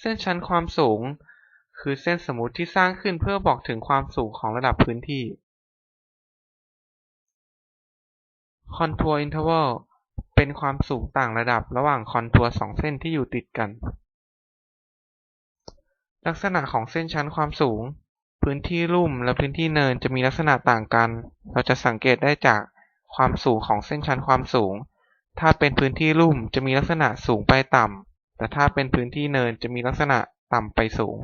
เส้นชั้นความสูง คือเส้นสมมุติที่สร้างขึ้นเพื่อบอกถึงความสูงของระดับพื้นที่ Contour interval เป็นความสูงต่างระดับระหว่างคอนทัวร์สองเส้นที่อยู่ติดกัน ลักษณะของเส้นชั้นความสูง พื้นที่ลุ่มและพื้นที่เนินจะมีลักษณะต่างกัน เราจะสังเกตได้จากความสูงของเส้นชั้นความสูง ถ้าเป็นพื้นที่ลุ่มจะมีลักษณะสูงไปต่ำ แต่ถ้าเป็นพื้นที่เนินจะมีลักษณะต่ำไปสูง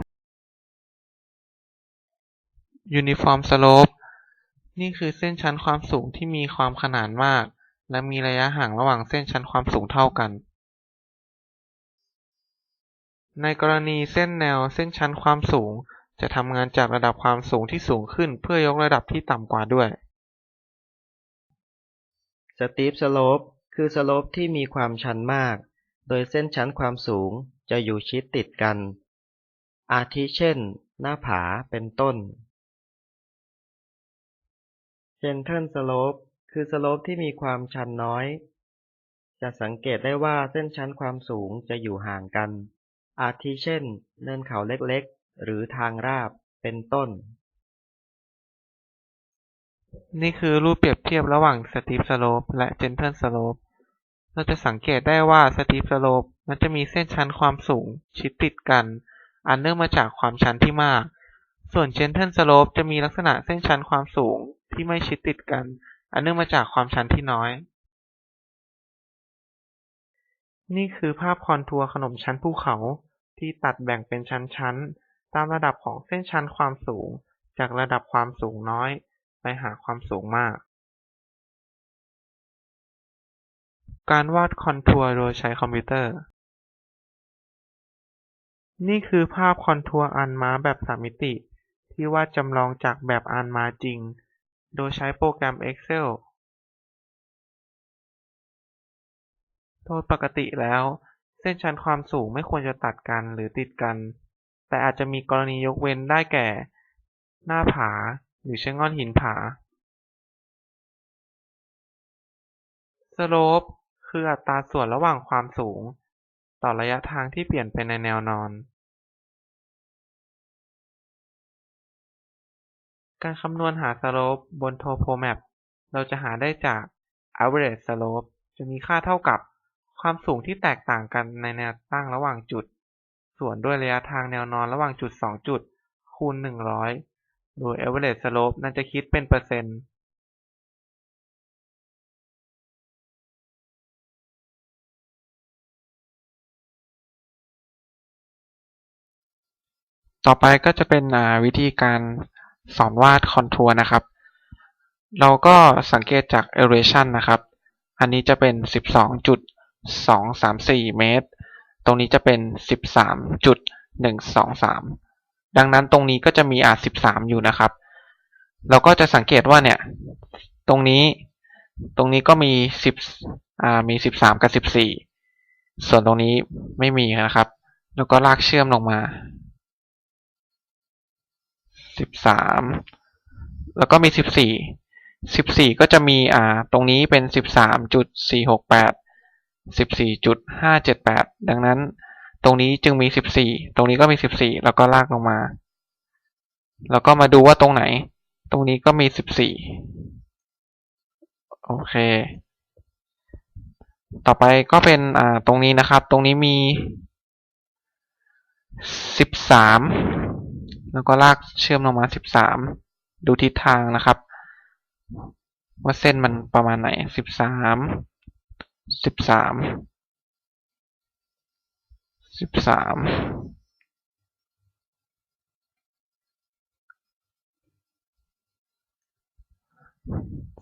Uniform slope นี่คือเส้นชั้นความสูงที่มีความขนานมาก และมีระยะห่างระหว่างเส้นชั้นความสูงเท่ากัน ในกรณีเส้นแนวเส้นชั้นความสูง จะทำงานจากระดับความสูงที่สูงขึ้นเพื่อยกระดับที่ต่ำกว่าด้วยสตีฟสโลปคือสโลปที่มีความชันมาก โดยเส้นชั้นความสูงจะอยู่ชิดติดกัน อาทิเช่น หน้าผาเป็นต้นเจนเทิลสโลปคือสโลปที่มีความชันน้อย จะสังเกตได้ว่าเส้นชั้นความสูงจะอยู่ห่างกัน อาทิเช่น เนินเขาเล็กๆ หรือทางราบเป็นต้น นี่คือรูปเปรียบเทียบระหว่าง Steep Slope และ Gentle Slope เเราจะสังเกตได้ว่า Steep Slope มันจะมีเส้นชันความสูงชิดติดกัน อันเนื่องมาจากความชันที่มาก ส่วน Gentle Slope จะมีลักษณะเส้นชันความสูงที่ไม่ชิดติดกัน อันเนื่องมาจากความชันที่น้อย นี่คือภาพคอนทัวร์ขนมชั้นภูเขาที่ตัดแบ่งเป็นชั้นๆ ตามระดับของเส้นชันความสูง จากระดับความสูงน้อย ไปหาความสูงมาก การวาดคอนทัวร์โดยใช้คอมพิวเตอร์ นี่คือภาพคอนทัวร์อันม้าแบบสามมิติ ที่วาดจำลองจากแบบอันม้าจริง โดยใช้โปรแกรม Excel โดยปกติแล้ว เส้นชั้นความสูงไม่ควรจะตัดกันหรือติดกัน แต่อาจจะมีกรณียกเว้นได้แก่ หน้าผาหรือชะง่อนหินผาสโลป คืออัตราส่วนระหว่างความสูง ต่อระยะทางที่เปลี่ยนไปในแนวนอน การคำนวณหาสโลปบน Topomap เราจะหาได้จาก average slope จะมีค่าเท่ากับความสูงที่แตกต่างกันในแนวตั้งระหว่างจุด ส่วนด้วยระยะทางแนวนอนระหว่างจุดสองจุด คูณ 100 โดย average slope นั้นจะคิดเป็นเปอร์เซ็นต์ ต่อไปก็จะเป็นวิธีการสอนวาดคอนทัวร์นะครับ เราก็สังเกตจาก elevation นะครับ อันนี้จะเป็น 12.234 เมตร ตรงนี้จะเป็น 13.123 ดังนั้นตรงนี้ก็จะมีอา13 อยู่นะครับ เราก็จะสังเกตว่าเนี่ย ตรงนี้ ตรงนี้ก็มี 10อ่ามี 13 กับ 14 ส่วนตรงนี้ไม่มีนะครับ แล้วก็ลากเชื่อมลงมา สิบสามแล้วก็มีสิบสี่สิบสี่ก็จะมีอ่าตรงนี้เป็นสิบสามจุดสี่หกแปดสิบสี่จุดห้าเจ็ดแปดดังนั้นตรงนี้จึงมีสิบสี่ตรงนี้ก็มีสิบสี่แล้วก็ลากลงมา แล้วก็มาดูว่าตรงไหน ตรงนี้ก็มีสิบสี่โอเค ต่อไปก็เป็นอ่าตรงนี้นะครับ ตรงนี้มีสิบสาม แล้วก็ลากเชื่อมลงมาสิบสามดูทิศทางนะครับ ว่าเส้นมันประมาณไหนสิบสามสิบสามสิบสาม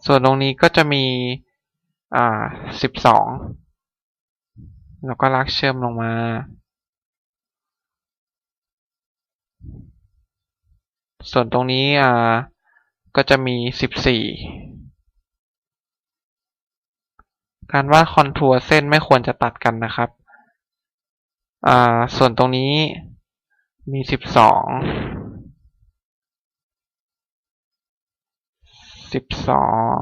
ส่วนตรงนี้ก็จะมี อ่าสิบสองแล้วก็ลากเชื่อมลงมา ส่วนตรงนี้อ่าก็จะมีสิบสี่การวาดคอนทัวร์เส้นไม่ควรจะตัดกันนะครับอ่าส่วนตรงนี้มีสิบสองสิบสอง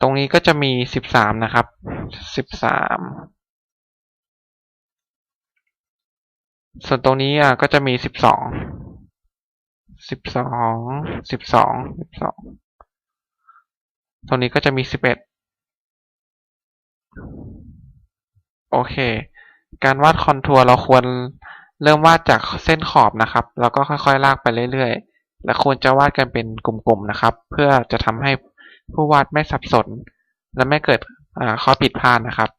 ตรงนี้ก็จะมีสิบสามนะครับสิบสาม ส่วนตรงนี้อะก็จะมีสิบสองสิบสองสิบสองสิบสองตรงนี้ก็จะมีสิบเอ็ดโอเค การวาดคอนทัวร์เราควรเริ่มวาดจากเส้นขอบนะครับ แล้วก็ค่อยๆ ลากไปเรื่อยๆ และควรจะวาดกันเป็นกลุ่มๆนะครับ เพื่อจะทำให้ผู้วาดไม่สับสน และไม่เกิดอ่าข้อผิดพลาดนะครับ